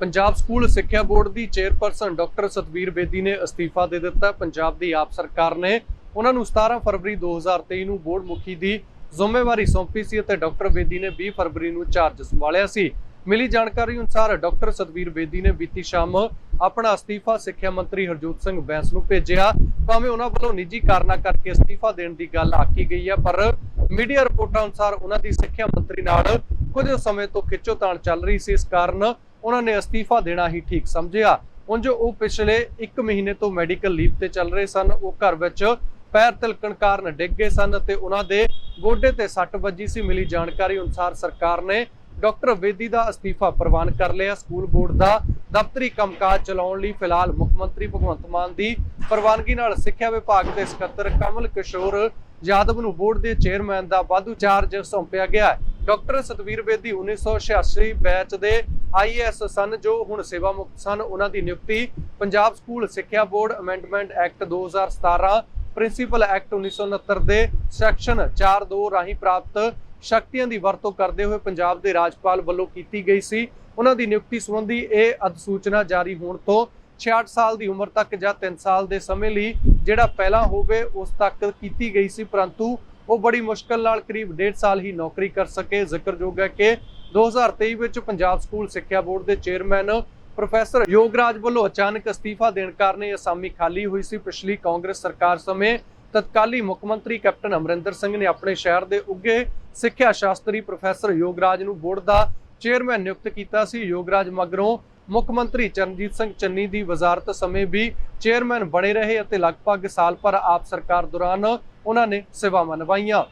Punjab school ਸਿੱਖਿਆ board ਦੀ chairperson doctor Satvir Bedi ਨੇ ਅਸਤੀਫਾ ਦੇ ਦਿੱਤਾ। ਪੰਜਾਬ ਦੀ ਆਪ ਸਰਕਾਰ ਨੇ ਉਹਨਾਂ ਨੂੰ 17 ਫਰਵਰੀ 2023 ਨੂੰ ਬੋਰਡ ਮੁਖੀ ਦੀ ਜ਼ਿੰਮੇਵਾਰੀ ਸੌਂਪੀ ਸੀ ਅਤੇ ਡਾਕਟਰ ਬੇਦੀ ਨੇ 20 ਫਰਵਰੀ ਨੂੰ ਚਾਰਜ ਸੰਭਾਲਿਆ ਸੀ। ਮਿਲੀ ਜਾਣਕਾਰੀ ਅਨੁਸਾਰ ਡਾਕਟਰ ਸਤਵੀਰ ਬੇਦੀ ਨੇ ਬੀਤੀ ਸ਼ਾਮ ਆਪਣਾ ਅਸਤੀਫਾ ਸਿੱਖਿਆ ਮੰਤਰੀ ਹਰਜੋਤ ਸਿੰਘ ਬੈਂਸ ਨੂੰ ਭੇਜਿਆ। ਭਾਵੇਂ ਉਹਨਾਂ ਵੱਲੋਂ ਨਿੱਜੀ ਕਾਰਨਾਂ ਕਰਕੇ ਅਸਤੀਫਾ ਦੇਣ ਦੀ ਗੱਲ ਆਖੀ ਗਈ ਹੈ, ਪਰ ਮੀਡੀਆ ਰਿਪੋਰਟਾਂ ਅਨੁਸਾਰ ਉਹਨਾਂ ਦੀ ਸਿੱਖਿਆ ਮੰਤਰੀ ਨਾਲ ਕੁਝ ਸਮੇਂ ਤੋਂ ਖਿੱਚੋਤਾਣ ਚੱਲ ਰਹੀ ਸੀ। ਇਸ ਕਾਰਨ ਉਹਨਾਂ ਨੇ ਅਸਤੀਫਾ ਦੇਣਾ ਹੀ ਠੀਕ ਸਮਝਿਆ। ਉਂਝ ਉਹ ਪਿਛਲੇ 1 ਮਹੀਨੇ ਤੋਂ ਮੈਡੀਕਲ ਲੀਵ ਤੇ ਚੱਲ ਰਹੇ ਸਨ। ਉਹ ਘਰ ਵਿੱਚ ਪੈਰ ਤਿਲਕਣ ਕਾਰਨ ਡਿੱਗ ਗਏ ਸਨ ਤੇ ਉਹਨਾਂ ਦੇ ਗੋਡੇ ਤੇ ਸੱਟ ਵੱਜੀ ਸੀ। ਮਿਲੀ ਜਾਣਕਾਰੀ ਅਨੁਸਾਰ ਸਰਕਾਰ ਨੇ ਡਾਕਟਰ ਬੇਦੀ ਦਾ ਅਸਤੀਫਾ ਪ੍ਰਵਾਨ ਕਰ ਲਿਆ। ਸਕੂਲ ਬੋਰਡ ਦਾ ਦਫ਼ਤਰੀ ਕੰਮਕਾਜ ਚਲਾਉਣ ਲਈ ਫਿਲਹਾਲ ਮੁੱਖ ਮੰਤਰੀ ਭਗਵੰਤ ਮਾਨ ਦੀ ਪ੍ਰਵਾਨਗੀ ਨਾਲ ਸਿੱਖਿਆ ਵਿਭਾਗ ਦੇ ਸਕੱਤਰ ਕਮਲ ਕਿਸ਼ੋਰ ਯਾਦਵ ਨੂੰ ਬੋਰਡ ਦੇ ਚੇਅਰਮੈਨ ਦਾ ਵਾਧੂ ਚਾਰਜ ਸੌਂਪਿਆ ਗਿਆ ਹੈ। ਡਾਕਟਰ ਸਤਵੀਰ ਬੇਦੀ 1986 ਬੈਚ ਦੇ ਆਈਐਸ ਸਨ ਜੋ ਹੁਣ ਸੇਵਾ ਮੁਕਤ ਸਨ। ਉਹਨਾਂ ਦੀ ਨਿਯੁਕਤੀ ਪੰਜਾਬ ਸਕੂਲ ਸਿੱਖਿਆ board amendment act 2017 principal act 1969 ਦੇ ਸੈਕਸ਼ਨ 4.2 ਰਾਹੀਂ ਪ੍ਰਾਪਤ ਸ਼ਕਤੀਆਂ ਦੀ ਵਰਤੋਂ ਕਰਦੇ ਹੋਏ ਪੰਜਾਬ ਦੇ ਰਾਜਪਾਲ ਵੱਲੋਂ ਕੀਤੀ ਗਈ ਸੀ। ਉਹਨਾਂ ਦੀ ਨਿਯੁਕਤੀ ਸੰਬੰਧੀ ਇਹ ਅਧਿਸੂਚਨਾ ਜਾਰੀ ਹੋਣ ਤੋਂ 66 ਸਾਲ ਦੀ ਉਮਰ ਤੱਕ ਜਾਂ 3 ਸਾਲ ਦੇ ਸਮੇਂ ਲਈ ਜਿਹੜਾ ਪਹਿਲਾਂ ਹੋਵੇ ਉਸ ਤੱਕ ਕੀਤੀ ਗਈ ਸੀ, ਪਰੰਤੂ ਉਹ ਬੜੀ ਮੁਸ਼ਕਲ ਨਾਲ ਕਰੀਬ 1.5 ਸਾਲ ਹੀ ਨੌਕਰੀ ਕਰ ਸਕੇ। ਜ਼ਿਕਰਯੋਗ ਹੈ ਕਿ 2023 ਵਿੱਚ ਪੰਜਾਬ ਸਕੂਲ ਸਿੱਖਿਆ ਬੋਰਡ ਦੇ ਚੇਅਰਮੈਨ ਪ੍ਰੋਫੈਸਰ ਯੋਗਰਾਜ ਵੱਲੋਂ ਅਚਾਨਕ ਅਸਤੀਫਾ ਦੇਣ ਕਾਰਨ ਇਹ ਅਸਾਮੀ ਖਾਲੀ ਹੋਈ ਸੀ। ਪਿਛਲੀ ਕਾਂਗਰਸ ਸਰਕਾਰ ਸਮੇਂ ਤਤਕਾਲੀ ਮੁੱਖ ਮੰਤਰੀ ਕੈਪਟਨ ਅਮਰਿੰਦਰ ਸਿੰਘ ਨੇ ਆਪਣੇ ਸ਼ਹਿਰ ਦੇ ਉੱਗੇ ਸਿੱਖਿਆ ਸ਼ਾਸਤਰੀ ਪ੍ਰੋਫੈਸਰ ਯੋਗਰਾਜ ਨੂੰ ਬੋਰਡ ਦਾ ਚੇਅਰਮੈਨ ਨਿਯੁਕਤ ਕੀਤਾ ਸੀ। ਯੋਗਰਾਜ ਮਗਰੋਂ ਮੁੱਖ ਮੰਤਰੀ ਚਰਨਜੀਤ ਸਿੰਘ ਚੰਨੀ ਦੀ ਵਜ਼ਾਰਤ ਸਮੇਂ ਵੀ ਚੇਅਰਮੈਨ ਬਣੇ ਰਹੇ ਅਤੇ ਲਗਭਗ ਸਾਲ ਭਰ ਆਪ ਸਰਕਾਰ ਦੌਰਾਨ ਉਹਨਾਂ ਨੇ ਸੇਵਾਵਾਂ ਨਿਭਾਈਆਂ।